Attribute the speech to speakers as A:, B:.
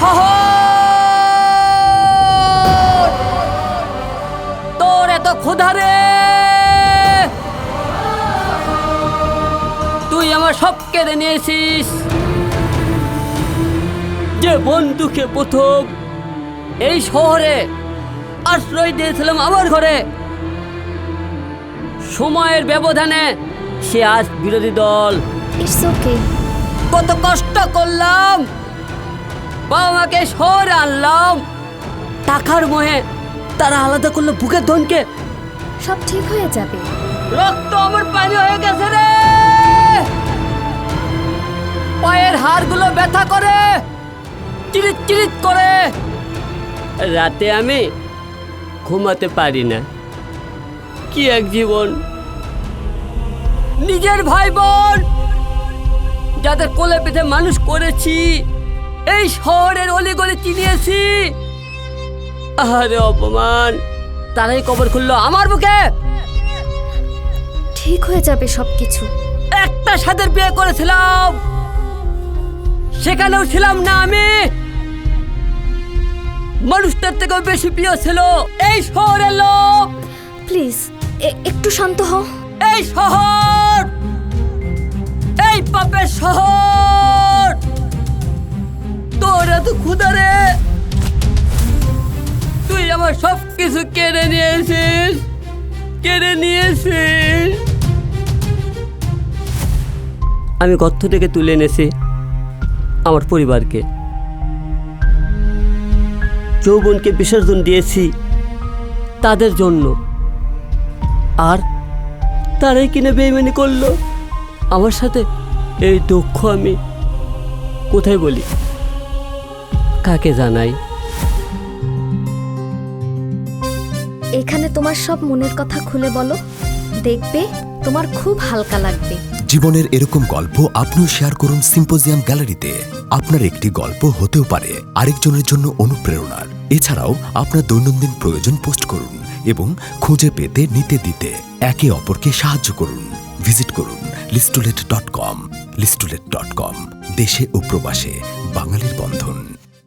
A: শহর। তোর এত ক্ষুধা রে। তুই আমার সব কেড়ে নিয়েছিস যে বন্ধুকে প্রথম এই শহরে আশ্রয় দিয়েছিলাম আমার ঘরে। সময়ের ব্যবধানে সে আজ বিরোধী দল। কত কষ্ট করলাম। বাবা মাকে শহরে আনলাম। টাকার মোহে তারা আলাদা করল বুকের ধনকে।
B: সব ঠিক হয়ে যাবে।
A: রক্ত আমার পানি হয়ে গেছে রে। পায়ের হাড়গুলো ব্যথা করে। চিরিত চিরিত করে। রাতে আমি ঘুমাতে পারি না। কি এক জীবন। নিজের ভাই বোন যাদের কোলে পিঠে মানুষ করেছি। এই শহরের অলিগলি চিনিয়েছি আরে অপমান। তারাই কবর খুললো আমার বুকে।
B: ঠিক হয়ে যাবে সব কিছু
A: একটা সাদের বিয়ে করেছিলাম। সেখানেও ছিলাম না আমি। মানুষটার থেকেও বেশি প্রিয় ছিল এই শহরের লোক।
B: প্লিজ একটু শান্ত হও।
A: এই শহর! ক্ষুদারে তুই আমার সব কিছু কেড়ে নিয়েছিস কেড়ে নিয়েছিস। আমি গর্ত থেকে তুলে এনেছি আমার পরিবারকে। যৌবনকে বিসর্জন দিয়েছি তাদের জন্য। আর তারাই কিনা বেইমানি করল, আমার সাথে এই দুঃখ আমি কোথায় বলি? কাকে জানাই?
B: এখানে তোমার সব মনের কথা খুলে বলো। দেখবে তোমার খুব হালকা লাগবে।
C: জীবনের এরকম গল্প আপনিও শেয়ার করুন সিম্পোজিয়াম গ্যালারিতে। আপনার একটি গল্প হতেও পারে আরেকজনের জন্য অনুপ্রেরণার। এছাড়াও আপনার দৈনন্দিন প্রয়োজন পোস্ট করুন এবং খুঁজে পেতে নিতে দিতে একে অপরকে সাহায্য করুন। ভিজিট করুন লিস্টুলেট ডট কম লিস্টুলেট ডট কম দেশে ও প্রবাসে বাঙালির বন্ধন।